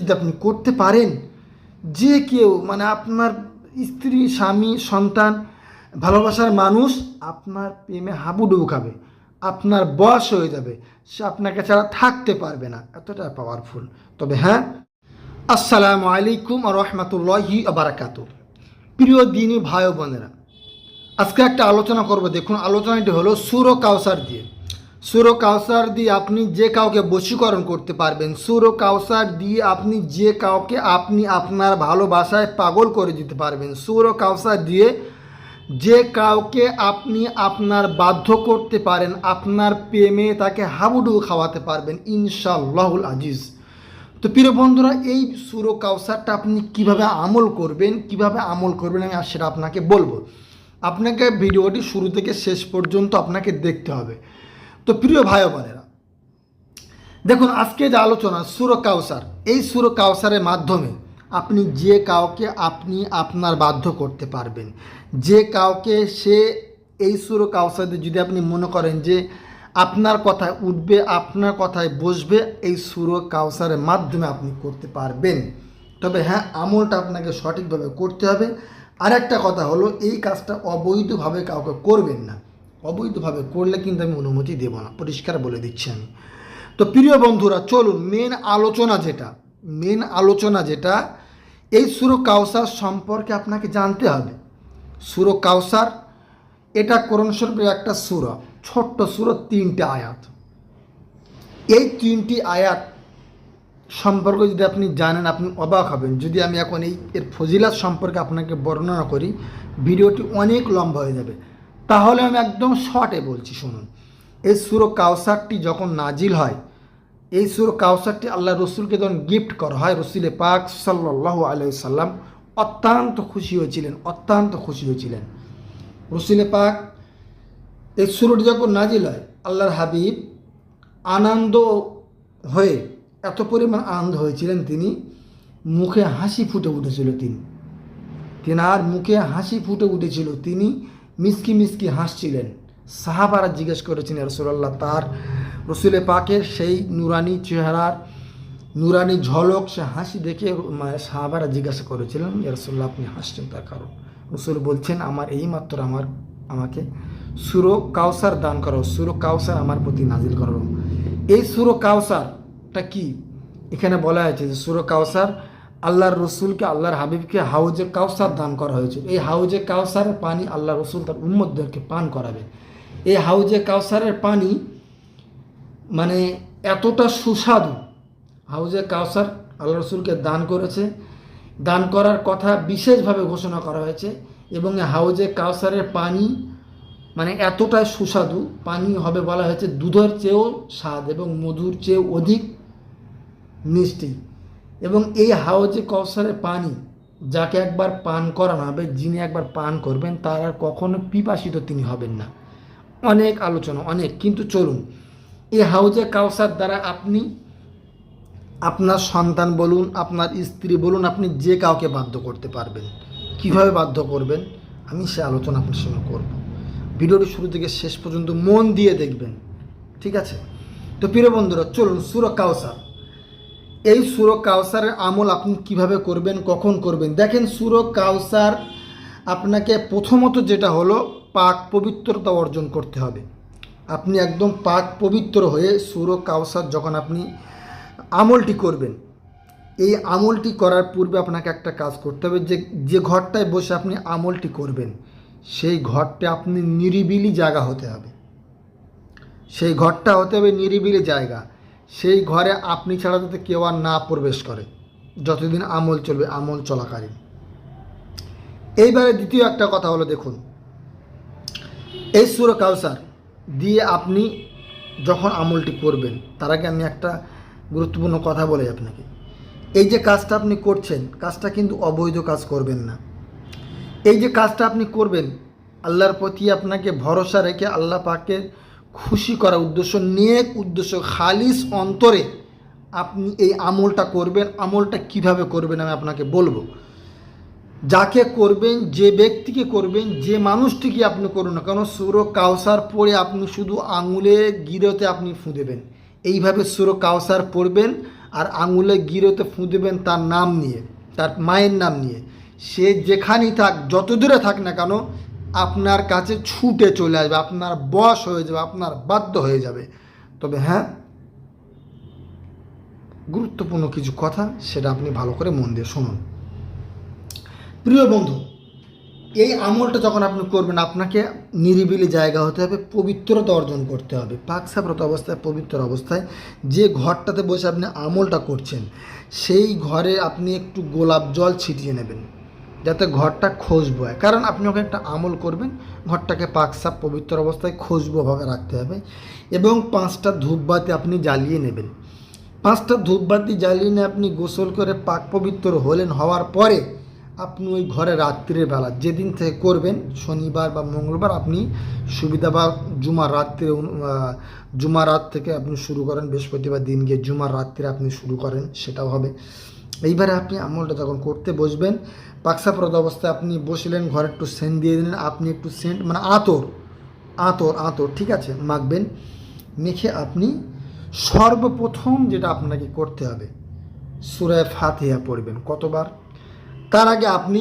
যদি আপনি করতে পারেন, যে কেউ মানে আপনার স্ত্রী, স্বামী, সন্তান, ভালোবাসার মানুষ আপনার প্রেমে হাবুডুবু খাবে, আপনার বয়স হয়ে যাবে, সে আপনাকে ছাড়া থাকতে পারবে না। এতটা পাওয়ারফুল তবে হ্যাঁ আসসালামু আলাইকুম রহমতুল্লাহি আবরাকাত প্রিয় দিনী ভাই বোনেরা, আজকে একটা আলোচনা করব। দেখুন, আলোচনাটি হলো সুর কাউসার দিয়ে। সুর কাউসার দিয়ে আপনি যে কাউকে বশীকরণ করতে পারবেন সুর কাউসার দিয়ে আপনি যে কাউকে আপনি আপনার ভালোবাসায় পাগল করে দিতে পারবেন সুর কাউসার দিয়ে যে কাউকে আপনি আপনার বাধ্য করতে পারেন, আপনার প্রেমে তাকে হাবুডুবু খাওয়াতে পারবেন ইনশাল্লাহুল আজিজ। তো প্রিয় বন্ধুরা, এই সুর কাউসারটা আপনি কীভাবে আমল করবেন, কীভাবে আমল করবেন আমি সেটা আপনাকে বলব। আপনাকে ভিডিওটি শুরু থেকে শেষ পর্যন্ত আপনাকে দেখতে হবে। তো প্রিয় ভাই বোনেরা, দেখুন, আজকে যে আলোচনা, সুর কাউসার, এই সুর কাউসারের মাধ্যমে আপনি যে কাউকে আপনি আপনার বাধ্য করতে পারবেন, যে কাউকে সে এই সুর কাউসারে যদি আপনি মনে করেন যে আপনার কথায় উঠবে, আপনার কথায় বসবে, এই সুর কাউসারের মাধ্যমে আপনি করতে পারবেন। তবে হ্যাঁ আমলটা আপনাকে সঠিকভাবে করতে হবে। আর একটা কথা হলো, এই কাজটা অবৈধভাবে কাউকে করবেন না। অবৈধভাবে করলে কিন্তু আমি অনুমতি দেবো না। পরিষ্কার বলে দিচ্ছি আমি। তো প্রিয় বন্ধুরা, চলুন মেন আলোচনা যেটা মেন আলোচনা যেটা, এই সুর কাউসার সম্পর্কে আপনাকে জানতে হবে। সুর কাউসার, এটা করণ শরীফের একটা সুর, ছোট্ট সুর, তিনটে আয়াত। এই তিনটি আয়াত সম্পর্কে যদি আপনি জানেন, আপনি অবাক হবেন। যদি আমি এখন এই, এর ফজিলাত সম্পর্কে আপনাকে বর্ণনা করি, ভিডিওটি অনেক লম্বা হয়ে যাবে। তাহলে আমি একদম শর্টে বলছি, শুনুন। এই সুর কাউসারটি যখন নাজিল হয়, এই সুর কাউসারটি আল্লাহ রসুলকে যখন গিফট করা হয়, রসুলে পাক সাল্লাহ আলাই সাল্লাম অত্যন্ত খুশি হয়েছিলেন, অত্যন্ত খুশি হয়েছিলেন। রসুলে পাক এই সুরটি যখন নাজিল হয়, আল্লাহর হাবিব আনন্দ হয়ে এত পরিমাণ আনন্দ হয়েছিলেন তিনি, মুখে হাসি ফুটে উঠেছিল তিনি। তেনার মুখে হাসি ফুটে উঠেছিল তিনি মিসকি মিসকি হাসছিলেন। সাহাবারা জিজ্ঞেস করেছেন রসুল্লাহ তার রসুলে পাকের সেই নুরানি চেহারার নুরানি ঝলক, সে হাসি দেখে সাহাবারা জিজ্ঞাসা করেছিলেন রসুল্লাহ আপনি হাসছেন তার কারণ? রসুল বলছেন, আমার এই মাত্র আমার, আমাকে সুরো কাউসার দান করো সুরো কাউসার আমার প্রতি নাজিল করো এই সুরো কাউসারটা কি? এখানে বলা হয়েছে যে সুরো কাউসার আল্লাহর রসুলকে, আল্লাহর হাবিবকে হাউজে কাউসার দান করা হয়েছিল এই হাউজে কাউসারের পানি আল্লাহ রসুল তার উম্মদদেরকে পান করাবে। এই হাউজে কাউসারের পানি মানে এতটা সুস্বাদু। হাউজে কাউসার আল্লাহ রসুলকে দান করেছে। দান করার কথা বিশেষভাবে ঘোষণা করা হয়েছে এবং হাউজে কাউসারের পানি মানে এতটাই সুস্বাদু। পানি হবে বলা হয়েছে দুধের চেয়েও স্বাদ এবং মধুর চেয়েও অধিক মিষ্টি। এবং এই হাউজে কাউসারের পানি, যাকে একবার পান করানো হবে, যিনি একবার পান করবেন, তার আর কখনো পিপাসিত তিনি হবেন না। অনেক আলোচনা, অনেক। কিন্তু চলুন, এই হাউজে কাউসার দ্বারা আপনি আপনার সন্তান বলুন, আপনার স্ত্রী বলুন, আপনি যে কাউকে বাধ্য করতে পারবেন, কীভাবে বাধ্য করবেন, আমি সে আলোচনা আপনার সঙ্গে করব। ভিডিওটি শুরু থেকে শেষ পর্যন্ত মন দিয়ে দেখবেন, ঠিক আছে? তো প্রিয় বন্ধুরা, চলুন সুর কাউসার এই সুর কাউসারের আমল আপনি কীভাবে করবেন, কখন করবেন? দেখেন, সুর কাউসার আপনাকে প্রথমত যেটা হলো, পাক পবিত্রতা অর্জন করতে হবে। আপনি একদম পাক পবিত্র হয়ে সুর কাউসার যখন আপনি আমলটি করবেন, এই আমলটি করার পূর্বে আপনাকে একটা কাজ করতে হবে যে যে ঘরটায় বসে আপনি আমলটি করবেন, সেই ঘরটা আপনি নিরিবিলি জায়গা হতে হবে। সেই ঘরটা হতে হবে নিরিবিলি জায়গা। সেই ঘরে আপনি ছাড়া যাতে কেউ আর না প্রবেশ করে। যতদিন আমল চলবে, আমল চলাকালীন। এইবারে দ্বিতীয় একটা কথা হলো, দেখুন, এই সুর কাউসার দিয়ে আপনি যখন আমলটি করবেন, তার আগে আমি একটা গুরুত্বপূর্ণ কথা বলে আপনাকে। এই যে কাজটা আপনি করছেন, কাজটা কিন্তু অবৈধ কাজ করবেন না। এই যে কাজটা আপনি করবেন, আল্লাহর প্রতি আপনাকে ভরসা রেখে আল্লাহ পাকে খুশি করা উদ্দেশ্য, নেক উদ্দেশ্য, খালিস অন্তরে আপনি এই আমলটা করবেন। আমলটা কীভাবে করবেন আমি আপনাকে বলব। যাকে করবেন, যে ব্যক্তিকে করবেন, যে মানুষটিকে আপনি করুন না কেন সুর কাউসার পড়ে আপনি শুধু আঙুলে গিরতে আপনি ফুঁদেবেন এইভাবে সুর কাউসার পড়বেন আর আঙুলে গিরোতে ফুঁ দেবেন তার নাম নিয়ে, তার মায়ের নাম নিয়ে। সে যেখানেই থাক যত দূরে থাক না কেন আপনার কাছে ছুটে চলে আসবে, আপনার বশ হয়ে যাবে, আপনার বাধ্য হয়ে যাবে। তবে হ্যাঁ গুরুত্বপূর্ণ কিছু কথা সেটা আপনি ভালো করে মন দিয়ে শুনুন। প্রিয় বন্ধু, এই আমলটা যখন আপনি করবেন, আপনাকে নিরিবিলি জায়গা হতে হবে, পবিত্রতা অর্জন করতে হবে। পাকসাপ্রত অবস্থায়, পবিত্র অবস্থায় যে ঘরটাতে বসে আপনি আমলটা করছেন, সেই ঘরে আপনি একটু গোলাপ জল ছিটিয়ে নেবেন। যাতে ঘরটা হয়। কারণ আপনি ওকে একটা আমল করবেন, ঘরটাকে পাকসাপ পবিত্র অবস্থায় খুশবুভাবে রাখতে হবে এবং পাঁচটা ধূপবাতি আপনি জ্বালিয়ে নেবেন। পাঁচটা ধূপবাতি জ্বালিয়ে নিয়ে আপনি গোসল করে পাক পবিত্র হলেন হওয়ার পরে আপনি ওই ঘরে রাত্রির বেলা, যেদিন থেকে করবেন, শনিবার বা মঙ্গলবার আপনি সুবিধা বা জুমার রাত্রে জুমার রাত থেকে আপনি শুরু করেন, বৃহস্পতিবার দিন গিয়ে জুমার রাত্রে আপনি শুরু করেন, সেটাও হবে। এইবারে আপনি আমলটা তখন করতে বসবেন। পাকসাপ্রদ অবস্থায় আপনি বসলেন, ঘরে একটু সেন্ট দিয়ে দিলেন, আপনি একটু সেন্ট মানে আতর আতর আতর, ঠিক আছে, মাখবেন, মেখে আপনি সর্বপ্রথম যেটা আপনাকে করতে হবে, সুরায় ফাতিহা পড়বেন কতবার? তার আগে আপনি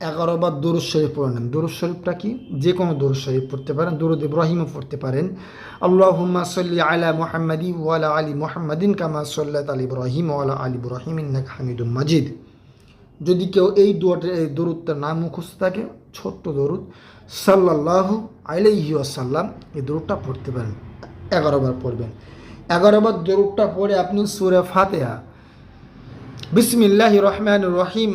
এগারো বার দরুদ শরীফ পড়ে নেন। দরুদ শরীফটা কি? যে কোনো দরুদ শরীফ পড়তে পারেন, দরুদ ইব্রাহিমও পড়তে পারেন। আল্লাহুম্মা সাল্লি আলা মুহাম্মাদি ওয়ালা আলী মুহাম্মাদিন কামা সাল্লাত আলী ইব্রাহিম ওয়ালা আলী ইব্রাহিম ইন্নাকা হামিদুম মাজিদ। যদি কেউ এই দোয়াটা এই দরুদটার নাম মুখস্থ থাকে, ছোট্ট দরুদ, সাল্লাল্লাহু আলাইহি ওয়াসাল্লাম এই দরুদটা পড়তে পারেন। এগারো বার পড়বেন। এগারো বার দরুদটা পড়ে আপনি সুরে ফাতেহা বিসমিল্লাহ রহমান রহিম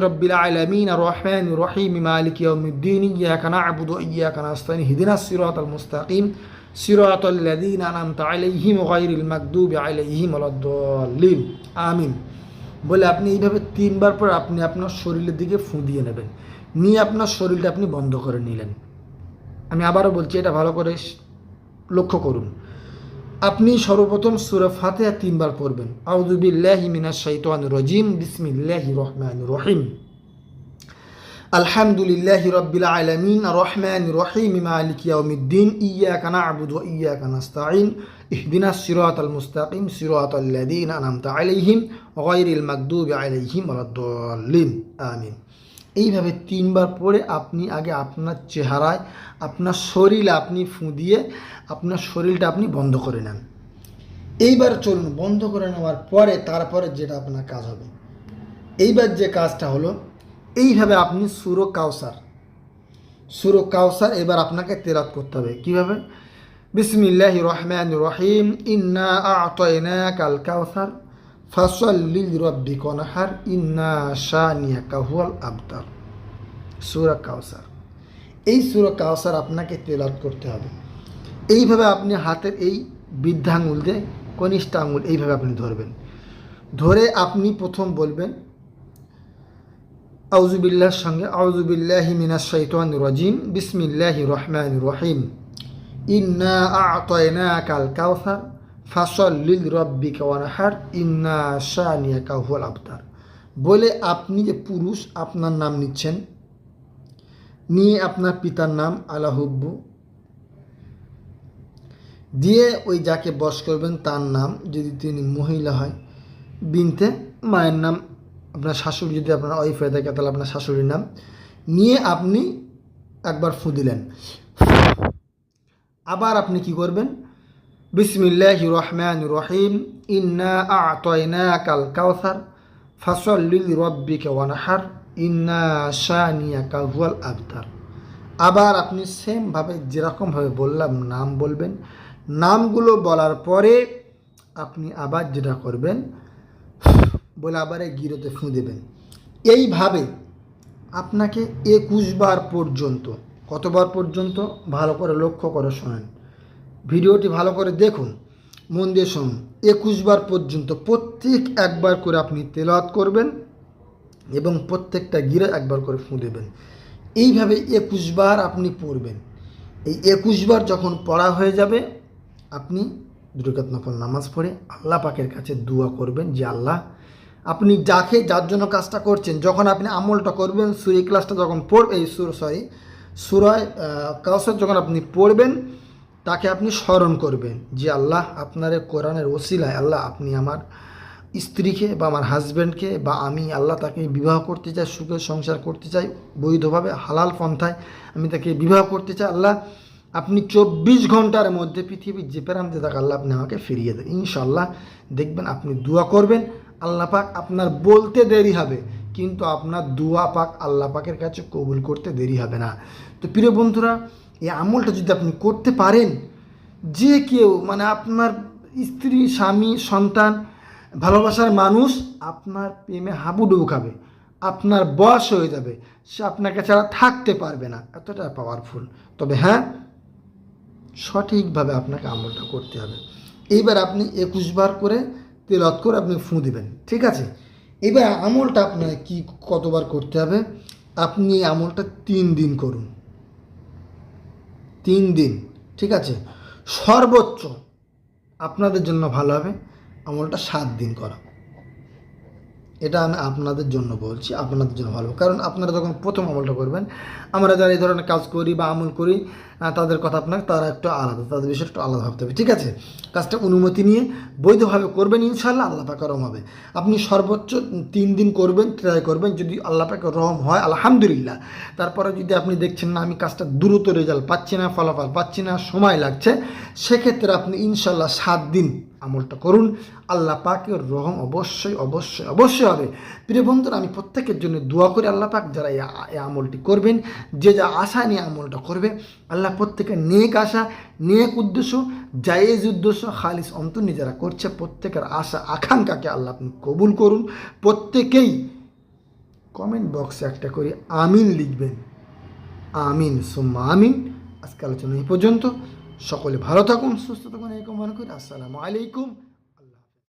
رب العالمين الرحمن الرحيم مالك يوم الدين إياك نعبد ইয়াকানা نستعين হিদিনা الصراط المستقيم صراط الذين أنعمت عليهم غير المغضوب عليهم ولا الضالين আমিন বলে আপনি এইভাবে তিনবার পর আপনি আপনার শরীরের দিকে ফুঁ দিয়ে নেবেন নিয়ে আপনার শরীরটা আপনি বন্ধ করে নিলেন আমি আবারও বলছি এটা ভালো করে লক্ষ্য করুন আপনি সর্বপ্রথম সুরা ফাতিহা তিনবার পড়বেন। আউযু বিল্লাহি মিনাশ শাইতানির রাজিম। বিসমিল্লাহির রহমানির রহিম। আলহামদুলিল্লাহি রাব্বিল আলামিন। আর রহমানির রহিম। মালিকি ইয়াউমিদ্দিন। ইয়াকা না'বুদু ওয়া ইয়াকা নাস্তাঈন। ইহদিনাস সিরাতাল মুস্তাকিম। সিরাতাল লাযীনা আন'আমতা আলাইহিম। গায়রিল মাগদুবি আলাইহিম ওয়ালাদ-দাল্লিন। আমিন। এইভাবে তিনবার পরে আপনি আগে আপনার চেহারায়, আপনার শরীরে আপনি ফুঁ দিয়ে আপনার শরীরটা আপনি বন্ধ করে নেন। এইবার চলুন বন্ধ করে নেওয়ার পরে তারপরে যেটা আপনার কাজ হবে। এইবার যে কাজটা হলো, এইভাবে আপনি সুরো কাউসার সুরো কাউসার এবার আপনাকে তেরাত করতে হবে। কীভাবে? বিসমিল্লাহ রহমান রহিম, ইন্না আতয়না কাল কাউসার ফাসল্লিল রব্বি কনহার ইন্না শানিয়া কাহুয়াল আবতার। সুরা কাউসার এই সুরা কাউসার আপনাকে তেলাত করতে হবে। এইভাবে আপনি হাতের এই বৃদ্ধা আঙুল দিয়ে কনিষ্ঠ আঙুল এইভাবে আপনি ধরবেন। ধরে আপনি প্রথম বলবেন আউজুবিল্লাহর সঙ্গে আউজুবিল্লাহি মিনাশ শাইতানির রাজিম, বিসমিল্লাহির রহমানির রহিম। ইন্না আ'তাইনাকাল কাউসার ফাসল্লিল রব্বিকা ওয়ানহার ইন্না শানিয়াকা হুয়াল আবতার। বলে আপনি যে পুরুষ, আপনার নাম নিচ্ছেন। নিয়ে আপনার পিতার নাম আলাহুব্বু। দিয়ে ওই যাকে বস করবেন, তার নাম যদি তিনি মহিলা হয়, বিনতে মায়ের নাম, আপনার শাশুড়ি যদি আপনার ওয়াইফ হয়ে থাকে, তাহলে আপনার শাশুড়ির নাম। নিয়ে আপনি একবার ফু দিলেন। আবার আপনি কি করবেন? বিসমিল্লাহ রহমান রহিম ইন্না আতয়না কাল কাউসার ফাসল্লিল রব্বিকে ওয়ানহার, ইন্না শানিয়া কাহুয়াল আবতার। আবার আপনি সেমভাবে যেরকমভাবে বললাম নাম বলবেন, নামগুলো বলার পরে আপনি আবার যেটা করবেন, বলে আবার গিরোতে ফুঁ দেবেন। এইভাবে আপনাকে একুশ বার পর্যন্ত, কতবার পর্যন্ত? ভালো করে লক্ষ্য করে শোনেন। ভিডিওটি ভালো করে দেখুন। মন দিয়ে শুনুন। একুশ বার পর্যন্ত প্রত্যেক একবার করে আপনি তেলাওয়াত করবেন এবং প্রত্যেকটা গিরে একবার করে ফুঁ দেবেন। এইভাবে একুশ বার আপনি পড়বেন। এই একুশ বার যখন পড়া হয়ে যাবে, আপনি দুর্গাত নফল নামাজ পড়ে আল্লাহ পাকের কাছে দোয়া করবেন যে, আল্লাহ, আপনি যাকে যার জন্য কাজটা করছেন, যখন আপনি আমলটা করবেন, সুর এই ক্লাসটা যখন পড়, এই সুর, সরি সুরায় কাউসার যখন আপনি পড়বেন তাকে আপনি স্মরণ করবেন যে আল্লাহ আপনার কোরআনের ওসিলায় আল্লাহ আপনি আমার স্ত্রীকে বা আমার হাজব্যান্ডকে বা আমি আল্লাহ তাকে বিবাহ করতে চাই সুখের সংসার করতে চাই, বৈধভাবে হালাল পন্থায় আমি তাকে বিবাহ করতে চাই, আল্লাহ আপনি চব্বিশ ঘণ্টার মধ্যে পৃথিবীর যে প্রান্তে থাকা আল্লাহ আপনি আমাকে ফিরিয়ে দেন। ইনশাল্লাহ দেখবেন আপনি দোয়া করবেন, আল্লাহ পাক আপনার বলতে দেরি হবে, কিন্তু আপনার দোয়া পাক আল্লাহ পাকের কাছে কবুল করতে দেরি হবে না। তো প্রিয় বন্ধুরা এই আমলটা যদি আপনি করতে পারেন, যে কেউ মানে আপনার স্ত্রী, স্বামী, সন্তান, ভালোবাসার মানুষ আপনার প্রেমে হাবুডুবু খাবে আপনার বয়স হয়ে যাবে, সে আপনাকে ছাড়া থাকতে পারবে না। এতটা পাওয়ারফুল তবে হ্যাঁ সঠিকভাবে আপনাকে আমলটা করতে হবে। এইবার আপনি একুশ বার করে তেলত করে আপনি ফুঁ দিবেন, ঠিক আছে? এবার আমলটা আপনাকে কি, কতবার করতে হবে? আপনি আমলটা তিন দিন করুন। তিন দিন ঠিক আছে? সর্বোচ্চ আপনাদের জন্য ভালো হবে আমলটা সাত দিন করা। এটা আমি আপনাদের জন্য বলছি, আপনাদের জন্য ভালো। কারণ আপনারা যখন প্রথম আমলটা করবেন, আমরা যারা এই ধরনের কাজ করি বা আমল করি তাদের কথা আপনার, তারা একটু আলাদা, তাদের বিষয়ে একটু আলাদা ভাবতে হবে, ঠিক আছে? কাজটা অনুমতি নিয়ে বৈধভাবে করবেন ইনশাল্লাহ আল্লাহ পাকে রহম হবে আপনি সর্বোচ্চ তিন দিন করবেন ট্রাই করবেন, যদি আল্লাহ পাকে রহম হয়, আলহামদুলিল্লাহ। তারপরে যদি আপনি দেখছেন, না, আমি কাজটা দ্রুত রেজাল্ট পাচ্ছি না, ফলাফল পাচ্ছি না, সময় লাগছে, সেক্ষেত্রে আপনি ইনশাল্লাহ সাত দিন আমলটা করুন। আল্লাহ পাকের রহম অবশ্যই অবশ্যই অবশ্যই হবে। প্রিয় বন্ধুরা, আমি প্রত্যেকের জন্য দোয়া করি আল্লাহ পাক, যারা এই আমলটি করবেন, যে যা আশা নিয়ে আমলটা করবে, আল্লাহ প্রত্যেকের নেক আশা, নেক উদ্দেশ্য, জায়েজ উদ্দেশ্য, খালিস অন্তর্নি যারা করছে, প্রত্যেকের আশা, আকাঙ্ক্ষাকে আল্লাহ আপনি কবুল করুন। প্রত্যেকেই কমেন্ট বক্সে একটা করে আমিন লিখবেন। আমিন, সুম্মা আমিন। আজকে আলোচনা এই পর্যন্ত। সকলে ভালো থাকুন সুস্থ থাকুন এরকম মনে করি। আসসালামু আলাইকুম।